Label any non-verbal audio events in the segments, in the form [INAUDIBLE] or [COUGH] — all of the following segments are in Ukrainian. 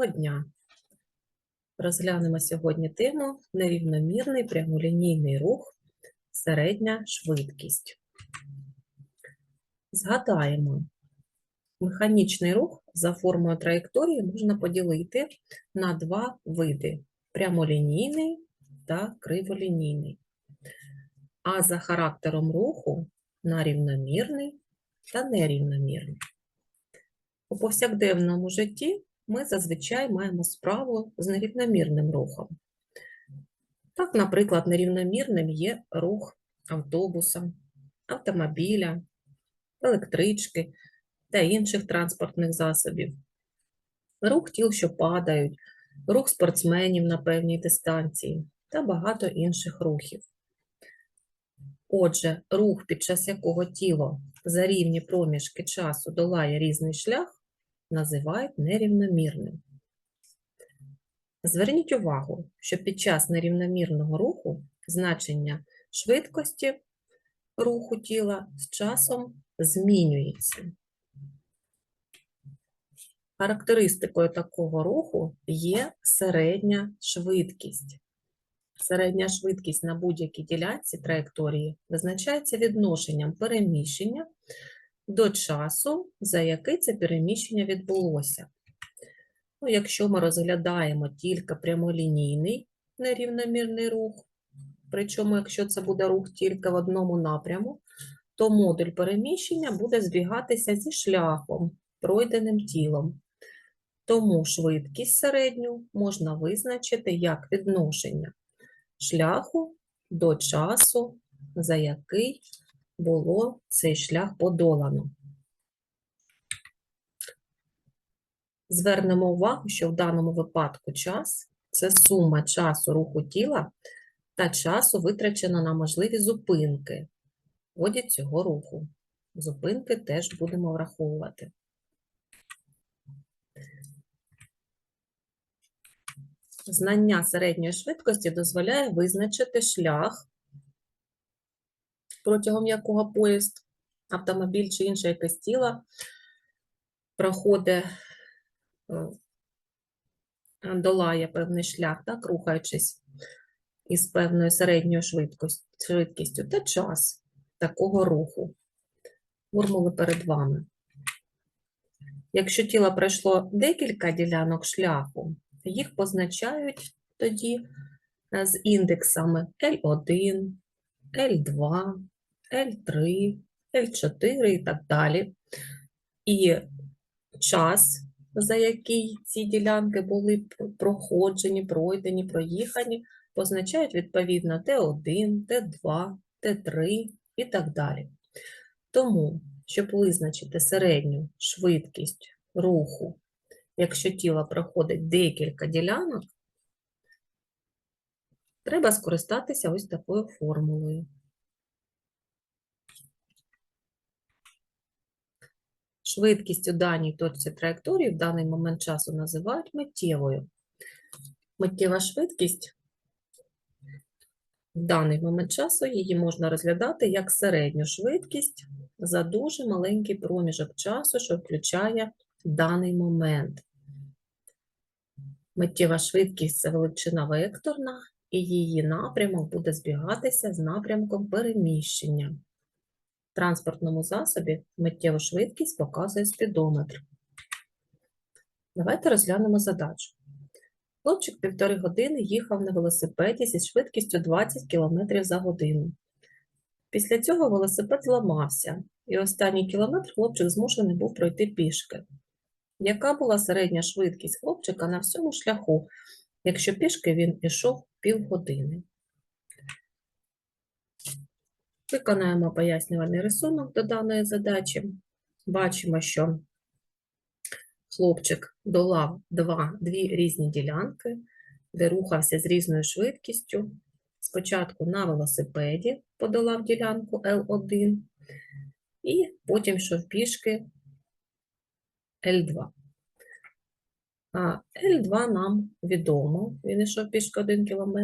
Доброго дня! Розглянемо сьогодні тему нерівномірний прямолінійний рух, середня швидкість. Згадаємо, механічний рух за формою траєкторії можна поділити на два види прямолінійний та криволінійний. А за характером руху на рівномірний та нерівномірний. У повсякденному житті ми зазвичай маємо справу з нерівномірним рухом. Так, наприклад, нерівномірним є рух автобуса, автомобіля, електрички та інших транспортних засобів, рух тіл, що падають, рух спортсменів на певній дистанції та багато інших рухів. Отже, рух, під час якого тіло за рівні проміжки часу долає різний шлях, називають нерівномірним. Зверніть увагу, що під час нерівномірного руху значення швидкості руху тіла з часом змінюється. Характеристикою такого руху є середня швидкість. Середня швидкість на будь-якій ділянці траєкторії визначається відношенням переміщення до часу, за який це переміщення відбулося. Ну, якщо ми розглядаємо тільки прямолінійний нерівномірний рух, причому, якщо це буде рух тільки в одному напряму, то модуль переміщення буде збігатися зі шляхом, пройденим тілом. Тому швидкість середню можна визначити як відношення шляху до часу, за який було цей шлях подолано. Звернемо увагу, що в даному випадку час це сума часу руху тіла та часу, витрачено на можливі зупинки в ході цього руху. Зупинки теж будемо враховувати. Знання середньої швидкості дозволяє визначити шлях, протягом якого поїзд, автомобіль чи інше якесь тіло проходить, е, долає певний шлях, так, рухаючись із певною середньою швидкістю, та час такого руху. Формули перед вами. Якщо тіло пройшло декілька ділянок шляху, їх позначають тоді е, з індексами L1, L2, L3, L4 і так далі. І час, за який ці ділянки були проходжені, пройдені, проїхані, позначають відповідно Т1, Т2, Т3 і так далі. Тому, щоб визначити середню швидкість руху, якщо тіло проходить декілька ділянок, треба скористатися ось такою формулою. Швидкість у даній точці траєкторії в даний момент часу називають миттєвою. Миттєва швидкість в даний момент часу її можна розглядати як середню швидкість за дуже маленький проміжок часу, що включає даний момент. Миттєва швидкість це величина векторна, і її напрямок буде збігатися з напрямком переміщення. Транспортному засобі миттєву швидкість показує спідометр. Давайте розглянемо задачу. Хлопчик півтори години їхав на велосипеді зі швидкістю 20 км за годину. Після цього велосипед зламався, і останній кілометр хлопчик змушений був пройти пішки. Яка була середня швидкість хлопчика на всьому шляху, якщо пішки він ішов півгодини? Виконаємо пояснювальний рисунок до даної задачі. Бачимо, що хлопчик долав два, дві різні ділянки, де рухався з різною швидкістю. Спочатку на велосипеді подолав ділянку L1, і потім йшов пішки L2. А L2 нам відомо, він йшов пішки 1 км.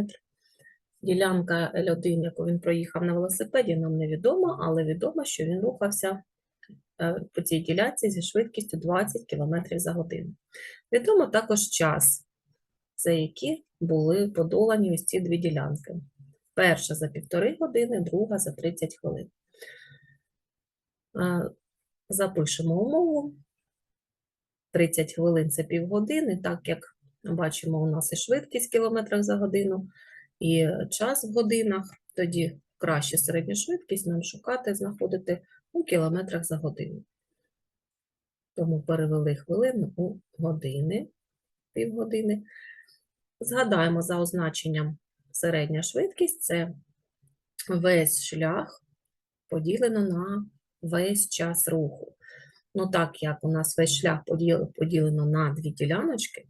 Ділянка L1, яку він проїхав на велосипеді, нам невідома, але відомо, що він рухався е, по цій ділянці зі швидкістю 20 км за годину. Відомо також час, за які були подолані ось ці дві ділянки. Перша за півтори години, друга за 30 хвилин. Е, Запишемо умову. 30 хвилин це півгодини, так як бачимо, у нас і швидкість в кілометрах за годину, і час в годинах. Тоді краще середню швидкість нам шукати, знаходити у кілометрах за годину. Тому перевели хвилину у години, півгодини. Згадаємо за означенням середня швидкість це весь шлях поділено на весь час руху. Ну, так як у нас весь шлях поділено на дві діляночки,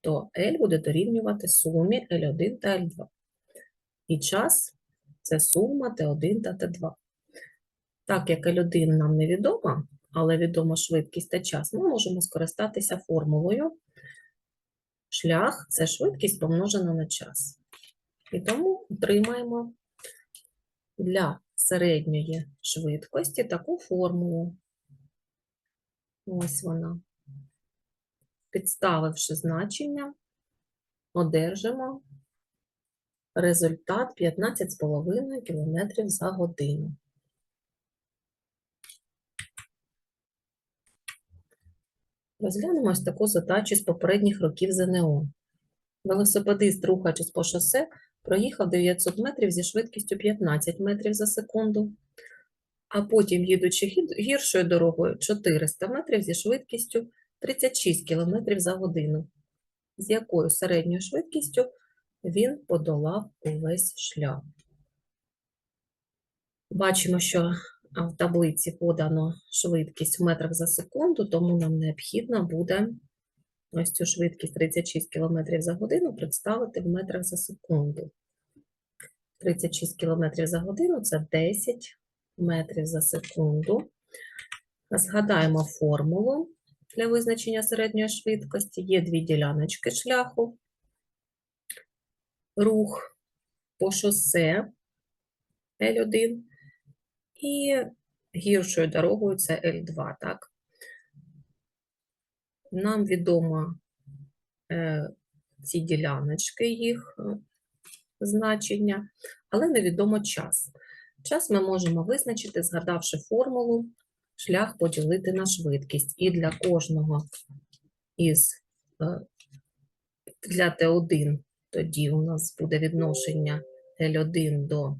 то L буде дорівнювати сумі L1 та L2. І час це сума T1 та T2. Так як L1 нам невідома, але відома швидкість та час, ми можемо скористатися формулою. Шлях це швидкість помножена на час. І тому отримаємо для середньої швидкості таку формулу. Ось вона. Підставивши значення, одержимо результат 15,5 км за годину. Розглянемо ось таку задачу з попередніх років ЗНО. Велосипедист, рухаючись по шосе, проїхав 900 метрів зі швидкістю 15 метрів за секунду, а потім, їдучи гіршою дорогою, 400 метрів зі швидкістю 36 км за годину, з якою середньою швидкістю він подолав увесь шлях. Бачимо, що в таблиці подано швидкість в метрах за секунду, тому нам необхідно буде ось цю швидкість 36 км за годину представити в метрах за секунду. 36 км за годину це 10 метрів за секунду. Згадаємо формулу для визначення середньої швидкості. Є дві діляночки шляху. Рух по шосе L1 і гіршою дорогою це L2, так? Нам відомо е, ці діляночки, їх е, значення, але невідомо час. Час ми можемо визначити, згадавши формулу, шлях поділити на швидкість. І для кожного із е, для Т1 тоді у нас буде відношення L1 до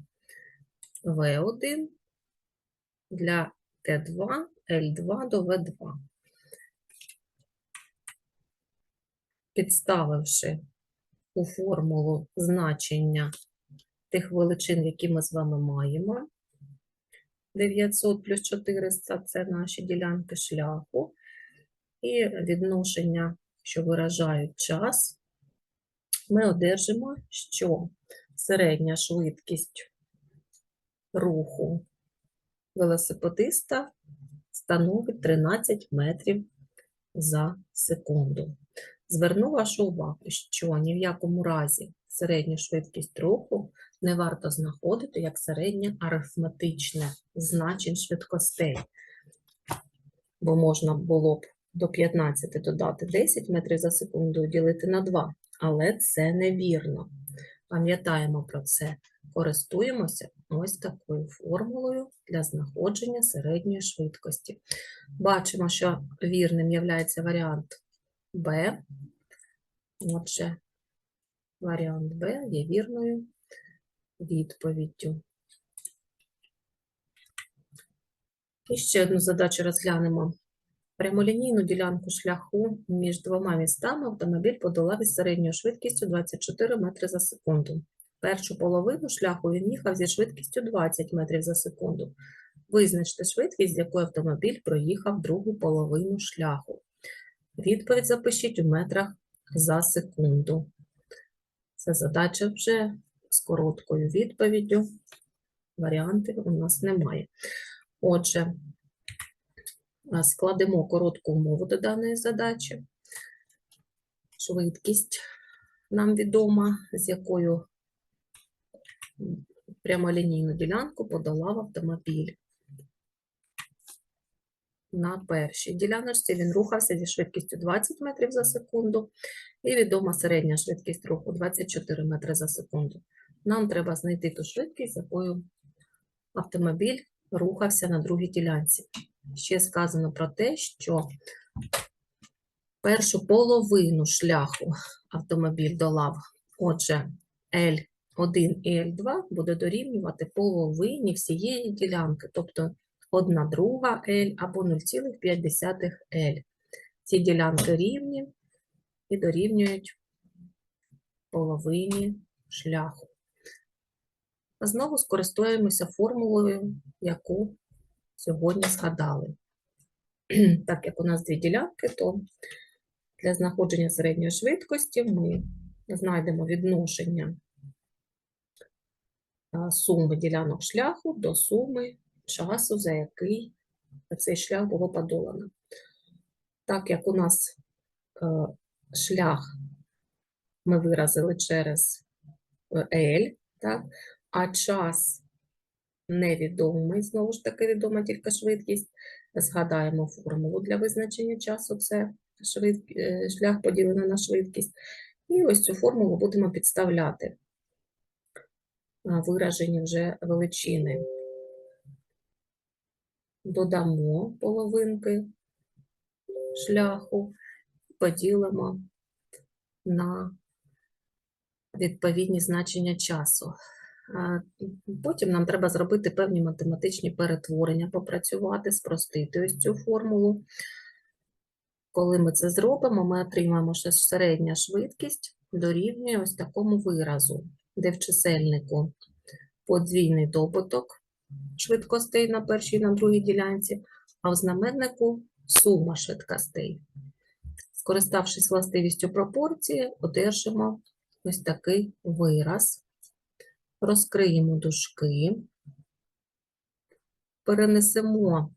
V1, для Т2 L2 до V2. Підставивши у формулу значення тих величин, які ми з вами маємо, 900 плюс 400 – це наші ділянки шляху, і відношення, що виражають час, ми одержимо, що середня швидкість руху велосипедиста становить 13 метрів за секунду. Зверну вашу увагу, що ні в якому разі середню швидкість руху не варто знаходити як середнє арифметичне значень швидкостей, бо можна було б до 15 додати 10 метрів за секунду ділити на 2, але це невірно. Пам'ятаємо про це. Користуємося ось такою формулою для знаходження середньої швидкості. Бачимо, що вірним є варіант Б. Отже, варіант Б є вірною відповіддю. І ще одну задачу розглянемо. Прямолінійну ділянку шляху між двома містами автомобіль подолав із середньою швидкістю 24 метри за секунду. Першу половину шляху він їхав зі швидкістю 20 метрів за секунду. Визначте швидкість, з якою автомобіль проїхав другу половину шляху. Відповідь запишіть у метрах за секунду. Це задача вже з короткою відповіддю. Варіантів у нас немає. Отже, складемо коротку умову до даної задачі. Швидкість нам відома, з якою прямолінійну ділянку подолав автомобіль. на першій діляночці. Він рухався зі швидкістю 20 метрів за секунду і відома середня швидкість руху 24 метри за секунду. Нам треба знайти ту швидкість, з якою автомобіль рухався на другій ділянці. Ще сказано про те, що першу половину шляху автомобіль долав. Отже, L1 і L2 буде дорівнювати половині всієї ділянки, тобто 1 друга L або 0,5 L. Ці ділянки рівні і дорівнюють половині шляху. Знову скористуємося формулою, яку сьогодні згадали. [CLEARS THROAT] Так як у нас дві ділянки, то для знаходження середньої швидкості ми знайдемо відношення суми ділянок шляху до суми часу, за який цей шлях було подолано. Так як у нас е, шлях ми виразили через е, L, так, а час невідомий, знову ж таки відома тільки швидкість. Згадаємо формулу для визначення часу, це швид... е, шлях поділений на швидкість. І ось цю формулу будемо підставляти виражені вже величини. Додамо половинки шляху, поділимо на відповідні значення часу. Потім нам треба зробити певні математичні перетворення, попрацювати, спростити ось цю формулу. Коли ми це зробимо, ми отримаємо, що середня швидкість дорівнює ось такому виразу, де в чисельнику подвійний добуток швидкостей на першій і на другій ділянці, а в знаменнику сума швидкостей. Скориставшись властивістю пропорції, одержимо ось такий вираз. Розкриємо дужки, перенесемо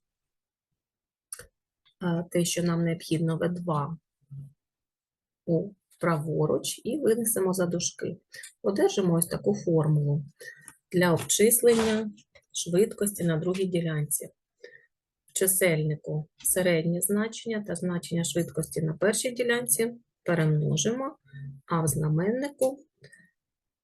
те, що нам необхідно В2 у праворуч і винесемо за дужки. Одержимо ось таку формулу для обчислення швидкості на другій ділянці. В чисельнику середнє значення та значення швидкості на першій ділянці перемножимо, а в знаменнику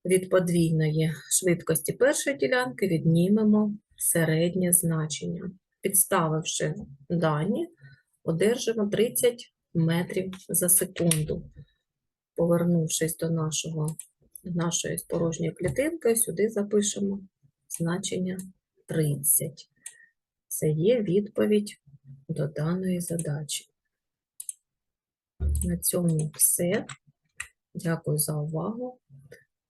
від подвійної швидкості першої ділянки віднімемо середнє значення. Підставивши дані, одержимо 30 метрів за секунду. Повернувшись до нашого, нашої порожньої клітинки, сюди запишемо значення 30. Це є відповідь до даної задачі. На цьому все. Дякую за увагу.